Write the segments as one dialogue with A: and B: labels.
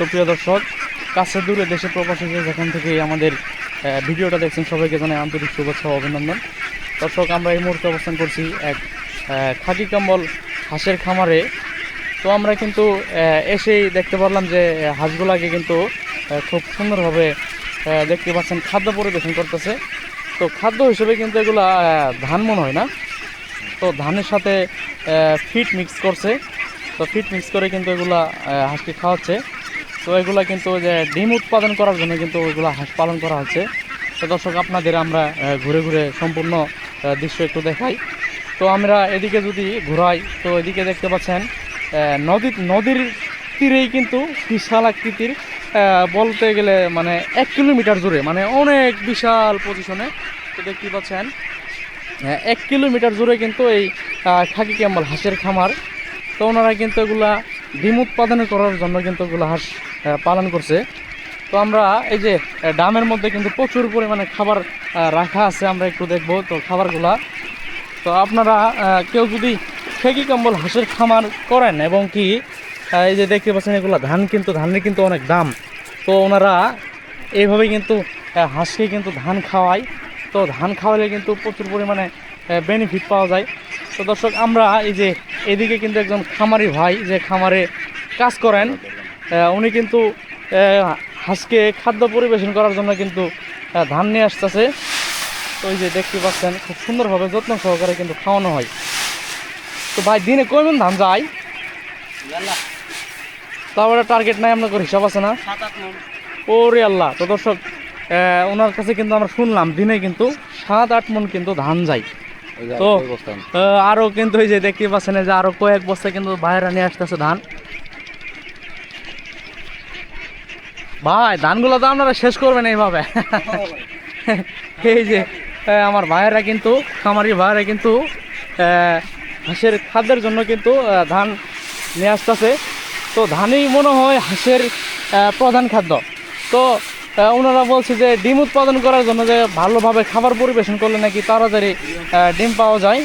A: তো প্রিয় দর্শক, কাছে দূরে দেশে প্রবাসী যেখান থেকে আমাদের ভিডিওটা দেখছেন সবাইকে জানাই আন্তরিক শুভেচ্ছা অভিনন্দন। দর্শক, আমরা এই মুহূর্তে অবস্থান করছি এক খাকি কম্বল হাঁসের খামারে। তো আমরা কিন্তু এসেই দেখতে পারলাম যে হাঁসগুলাকে কিন্তু খুব সুন্দরভাবে দেখতে পাচ্ছেন, খাদ্য পরিবেশন করতেছে। তো খাদ্য হিসেবে কিন্তু এগুলা ধান মনে হয় না? তো ধানের সাথে ফিট মিক্স করছে। তো ফিট মিক্স করে কিন্তু এগুলা হাঁসকে খাওয়াচ্ছে। তো এগুলো কিন্তু যে ডিম উৎপাদন করার জন্য কিন্তু ওইগুলা হাঁস পালন করা হচ্ছে। তো দর্শক, আপনাদের আমরা ঘুরে ঘুরে সম্পূর্ণ দৃশ্য একটু দেখাই। তো আমরা এদিকে যদি ঘোরাই, তো এদিকে দেখতে পাচ্ছেন নদী, নদীর তীরেই কিন্তু বিশাল আকৃতির বলতে গেলে মানে এক কিলোমিটার জুড়ে মানে অনেক বিশাল পজিশনে তো দেখতে পাচ্ছেন এক কিলোমিটার জুড়ে কিন্তু এই খাকি ক্যাম্বল হাঁসের খামার। তো ওনারা কিন্তু এগুলা ডিম উৎপাদন করার জন্য কিন্তু এগুলো হাঁস পালন করছে। তো আমরা এই যে ডামের মধ্যে কিন্তু প্রচুর পরিমাণে খাবার রাখা আছে, আমরা একটু দেখব তো খাবারগুলা। তো আপনারা কেউ যদি খেকি কম্বল হাঁসের খামার করেন এবং কি এই যে দেখতে পাচ্ছেন এগুলো, ধান কিন্তু, ধানের কিন্তু অনেক দাম। তো ওনারা এইভাবে কিন্তু হাঁসকে কিন্তু ধান খাওয়ায়। তো ধান খাওয়ালে কিন্তু প্রচুর পরিমাণে বেনিফিট পাওয়া যায়। তো দর্শক, আমরা এই যে, এদিকে কিন্তু একজন খামারি ভাই যে খামারে কাজ করেন উনি কিন্তু হাঁসকে খাদ্য পরিবেশন করার জন্য কিন্তু ধান নিয়ে আসতেছে। তো ওই যে দেখতে পাচ্ছেন খুব সুন্দরভাবে যত্ন সহকারে কিন্তু খাওয়ানো হয়। তো ভাই দিনে কয়মন ধান যায়? তারপরে টার্গেট নাই আপনার হিসাব আছে না? ওরে আল্লাহ! তো দর্শক ওনার কাছে কিন্তু আমরা শুনলাম দিনে কিন্তু সাত আট মন কিন্তু ধান যায়। তো আহ, আরও কিন্তু ওই যে দেখতে পাচ্ছেন যে আরও কয়েক বস্তা কিন্তু বাইরে নিয়ে আসতেছে ধান। ভাই, ধানগুলো তো আপনারা শেষ করবেন এইভাবে। এই যে আমার ভাইয়েরা কিন্তু, খামারি ভাইয়েরা কিন্তু হাঁসের খাদ্যের জন্য কিন্তু ধান নিয়ে আসতেছে। তো ধানই মনে হয় হাঁসের প্রধান খাদ্য। তো ওনারা বলছে যে, ডিম উৎপাদন করার জন্য যে, ভালোভাবে খাবার পরিবেশন করলে নাকি তাড়াতাড়ি ডিম পাওয়া যায়।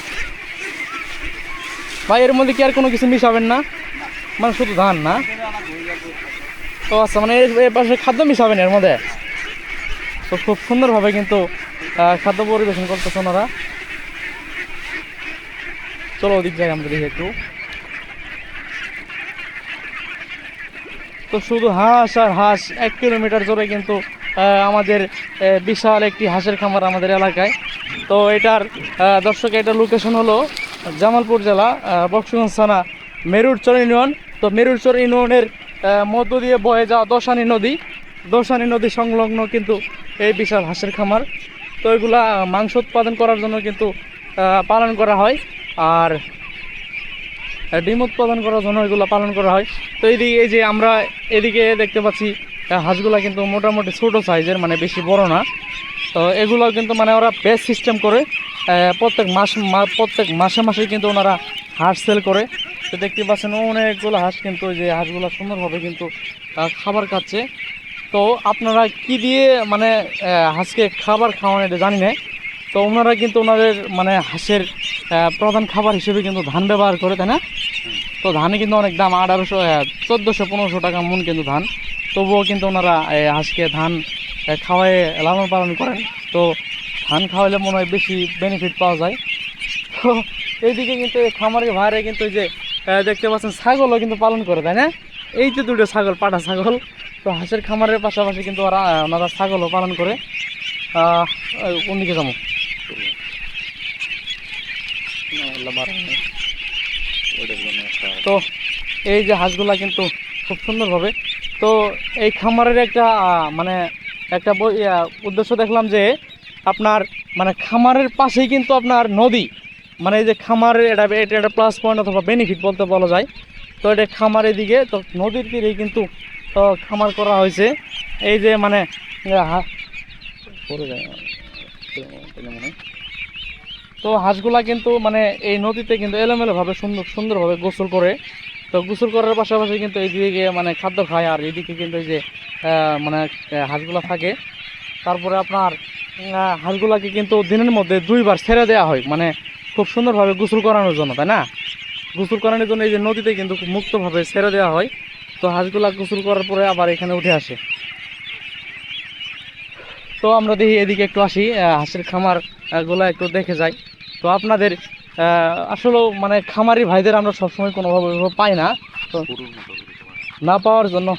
A: ভাই, এর মধ্যে কি আর কোনো কিছু মিশাবেন না? মানে শুধু ধান না? তো আচ্ছা মানে এর পাশে খাদ্য মিশাবেন এর মধ্যে? তো খুব সুন্দরভাবে কিন্তু খাদ্য পরিবেশন করতেছে ওনারা। চলো ওদিক যাই আমরা দেখি একটু। তো শুধু হাঁস আর হাঁস, এক কিলোমিটার জোরে কিন্তু আমাদের বিশাল একটি হাঁসের খামার আমাদের এলাকায়। তো এটার দর্শক এটার লোকেশন হলো জামালপুর জেলা বক্সগঞ্জ থানা, মেরুরচর ইউনিয়ন। তো মেরুরচর ইউনিয়নের মধ্য দিয়ে বয়ে যাওয়া দশানী নদী। দশানী নদী সংলগ্ন কিন্তু এই বিশাল হাঁসের খামার। তো এগুলা মাংস উৎপাদন করার জন্য কিন্তু পালন করা হয়। আর ডিম উৎপাদন করার জন্য এগুলো পালন করা হয়। তো এইদিকে এই যে আমরা এদিকে দেখতে পাচ্ছি হাঁসগুলা কিন্তু মোটামুটি ছোটো সাইজের মানে বেশি বড় না। তো এগুলো কিন্তু মানে ওরা বেস সিস্টেম করে। প্রত্যেক মাস প্রত্যেক মাসে মাসে কিন্তু ওনারা হাঁস সেল করে। তো দেখতে পাচ্ছেন অনেকগুলো হাঁস কিন্তু যে হাঁসগুলো সুন্দরভাবে কিন্তু খাবার খাচ্ছে। তো আপনারা কি দিয়ে মানে হাঁসকে খাবার খাওয়ান এটা জানি না তো ওনারা কিন্তু ওনাদের মানে হাঁসের প্রধান খাবার হিসেবে কিন্তু ধান ব্যবহার করে, তাই না? তো ধানে কিন্তু অনেক দাম, আঠারোশো চোদ্দোশো, পনেরোশো টাকা মন কিন্তু ধান। তবুও কিন্তু ওনারা হাঁসকে ধান খাওয়ায়ে লালন পালন করেন। তো ধান খাওয়ালে মনে হয় বেশি বেনিফিট পাওয়া যায়। তো এইদিকে কিন্তু খামারের ভাইরে কিন্তু যে দেখতে পাচ্ছেন, ছাগলও কিন্তু পালন করে, তাই না? এই যে দুটো ছাগল, পাটা ছাগল, তো হাঁসের খামারের পাশাপাশি কিন্তু ওরা ওনারা ছাগলও পালন করে। কোন দিকে যাব? তো এই যে হাঁসগুলা কিন্তু খুব সুন্দরভাবে, তো এই খামারের একটা মানে একটা উদ্দেশ্য দেখলাম যে আপনার মানে খামারের পাশেই কিন্তু আপনার নদী। মানে এই যে খামারের এটা এটা একটা প্লাস পয়েন্ট অথবা বেনিফিট বলতে বলা যায়। তো এটা খামারের দিকে, তো নদীর তীরেই কিন্তু খামার করা হয়েছে। এই যে মানে। তো হাঁসগুলা কিন্তু মানে এই নদীতে কিন্তু এলোমেলোভাবে সুন্দর, সুন্দরভাবে গোসল করে। তো গোসল করার পাশাপাশি কিন্তু এইদিকে মানে খাদ্য খায়, আর এদিকে কিন্তু এই যে মানে হাঁসগুলা থাকে। তারপরে আপনার হাঁসগুলাকে কিন্তু দিনের মধ্যে দুইবার ছেড়ে দেওয়া হয়। মানে খুব সুন্দরভাবে গোসল করানোর জন্য তাই না? গোসল করানোর জন্য এই যে নদীতে কিন্তু খুব মুক্তভাবে ছেড়ে দেওয়া হয়। তো হাঁসগুলা গোসল করার পরে আবার এখানে উঠে আসে। তো আমরা দেখি এদিকে একটু আসি হাঁসের খামারগুলা একটু দেখে যাই। তো আপনাদের আহ, আসলেও মানে খামারি ভাইদের আমরা সবসময় কোনোভাবে পাই না। তো না পাওয়ার জন্য